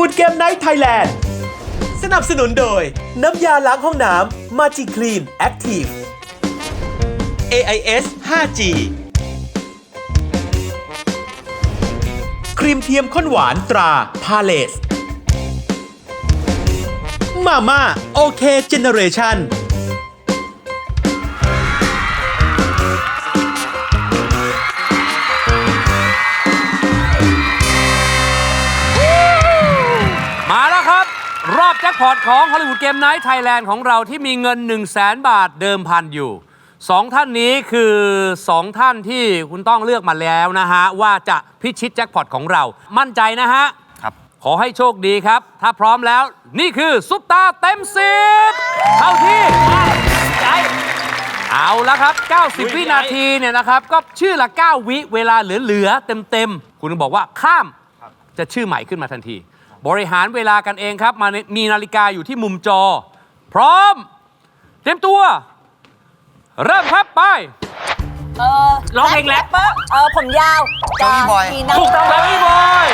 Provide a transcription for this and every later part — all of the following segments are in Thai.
วูดเกมไนท์ไทยแลนด์ สนับสนุนโดย น้ำยาล้างห้องน้ำมาจิคลีนแอคทีฟ AIS 5G ครีมเทียมข้นหวานตราพาเลสมาม่าโอเคเจเนเรชั่น รอบแจ็คพอตของ Hollywood Game Night Thailand ของเราที่มีเงิน 1 0 0 0 0แบาทเดิมพันอยู่ 2 ท่านนี้คือ 2 ท่านที่คุณต้องเลือกมาแล้วนะฮะ ว่าจะพิชิตแจ็คพอตของเรา มั่นใจนะฮะ ครับ ขอให้โชคดีครับ ถ้าพร้อมแล้ว นี่คือ ซุปตาเต็มสิบเข้าที่มาใจเอาแล้วครับ 90 วินาทีเนี่ยนะครับ ก็ชื่อละ 9 วิเวลาเหลือ ๆ เต็ม ๆ คุณบอกว่าข้ามจะชื่อใหม่ขึ้นมาทันที บริหารเวลากันเองครับมามีนาฬิกาอยู่ที่มุมจอ พร้อม เตรียมตัว เริ่มครับไป เออร้องเพลงแรป ปะเออผมยาวโจอี้บอยมีน้ำถูกต้องแล้วพี่บอย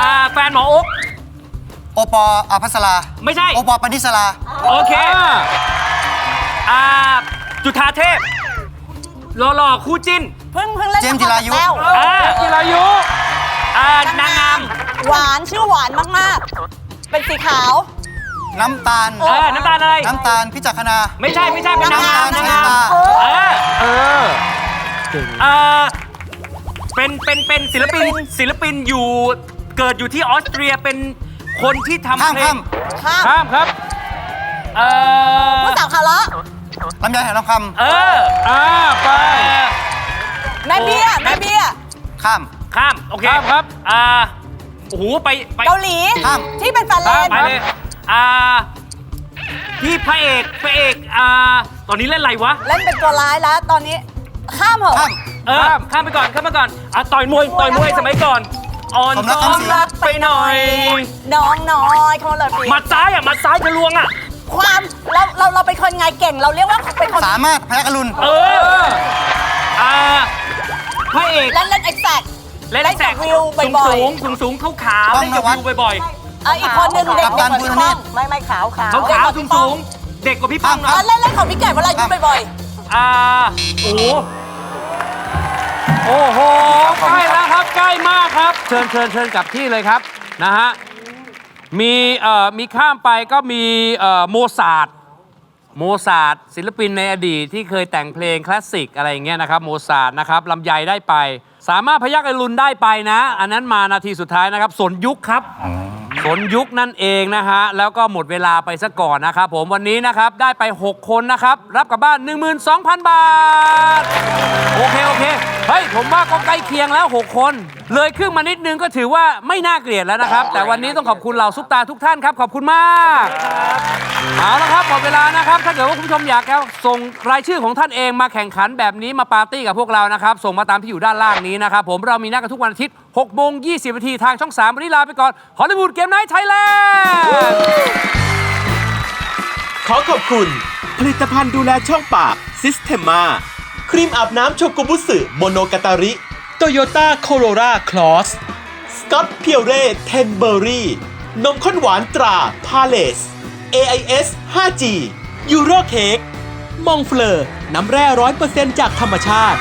อ่าแฟนหมอโอ๊กโอปออาภัสราไม่ใช่ โอปอปนิสลาโอเคอ่าจุธาเทพหล่อๆคู่จิ้น เพิ่งเพิ่งเล่นเจมส์จิรายุ ละคแต้ว อ่าจิรายุอ่านางงาม หวานชื่อหวานมากๆ เป็นสีขาว น้ำตาล เออน้ำตาลอะไร น้ำตาลพิจักขณา ไม่ใช่ไม่ใช่เป็นนางงามน้ำตาลนางงามใช้ตาเออเออเออเป็นเป็นเป็นศิลปินศิลปินอยู่เกิดอยู่ที่ออสเตรียเป็นคนที่ทำข้ามเพลข้างมข้ามข้ามครับเออผู้สาวคาร์ละลำไยหายทองคเอออ่าไป แม่เบี้ยแม่เบี้ยำข้าม ข้ามโอเคข้ามครับ อ่า โอ้โหไปไปเกาหลีข้าม ที่เป็นแฟนเลนไปเลยอ่าพี่พระเอกพระเอกอ่าตอนนี้เล่นอะไรวะ เล่นเป็นตัวร้ายแล้วตอนนี้ข้ามเหอะข้าม เออข้ามไปก่อนข้ามไปก่อนอะต่อยมวยต่อยมวยสมัยก่อนอ่อนสมรักซ้อมคำศรีรักไปหน่อย น้องน้อยเขาเลยปีหมัดซ้ายอะหมัดซ้ายทะลวงอะ ความเราเราเราเป็นคนไงเก่ง เราเรียกว่าเป็นคนสามารถพยัคฆ์อรุณเออ เล่นเล่นแสกับกวิวบ่อยๆ สูงสูงสูงขาวขาวๆป้อเล่งนกับนวัดวิวบ่อยเอออีกคนหนึ่งเด็กกัปตันกว่าภูพี่รป้เนอตงรไม่ไม่ขาวขาวขาวขาวสูงสูงเด็กกว่าพี่ป้องข้ามนะเล่นเล่นของพี่ไก่เวลายุ่งบ่อยอ่าโอ้โหโอ้โหใกล้แล้วครับใกล้มากครับ เชิญเชิญเชิญกลับที่เลยครับนะฮะมีเอ่อมีข้ามไปก็มีเอ่อโมซาร์ท โมซาร์ทศิลปินในอดีตที่เคยแต่งเพลงคลาสสิกอะไรอย่างเงี้ยนะครับโมซาร์ทนะครับลำไยได้ไป สามารถพยักอรุณได้ไปนะ อันนั้นมานาทีสุดท้ายนะครับสนยุคครับสนยุคนั่นเองนะฮะแล้วก็หมดเวลาไปซะก่อนนะครับผมวันนี้นะครับได้ไป 6 คนนะครับ รับกลับบ้าน 12,000 บาท โอเค โอเคเฮ้ยผมว่าก็ใกล้เคียงแล้ว 6 คน เลยครึ่งมานิดนึงก็ถือว่าไม่น่าเกลียดแล้วนะครับ แต่วันนี้ต้องขอบคุณเหล่าซุปตาทุกท่านครับขอบคุณมากครับ หมดเวลานะครับ ถ้าเกิดว่าคุณผู้ชมอยากจะส่งรายชื่อของท่านเองมาแข่งขันแบบนี้มาปาร์ตี้กับพวกเรานะครับ ส่งมาตามที่อยู่ด้านล่างนี้นะครับผมเรามีนัดกันทุกวันอาทิตย์6โมง20นาทีทางช่อง 3 วันนี้ลาไปก่อนฮอลลีวูดเกมไนท์ไทยแลนด์ขอขอบคุณ ผลิตภัณฑ์ดูแลช่องปากซิสเ e มาครีมอาบน้ำโชกุบุสึโมโนกาตาริ โตโยต้าโคโรราคลอส สกอตเพียวเร่เทนเบอรี่ นมข้นหวานตราพาเลส AIS 5G ยูโรเค้กมองเฟลอร์น้ำแร่ร้อยเปอร์เซ็นต์จากธรรมชาติ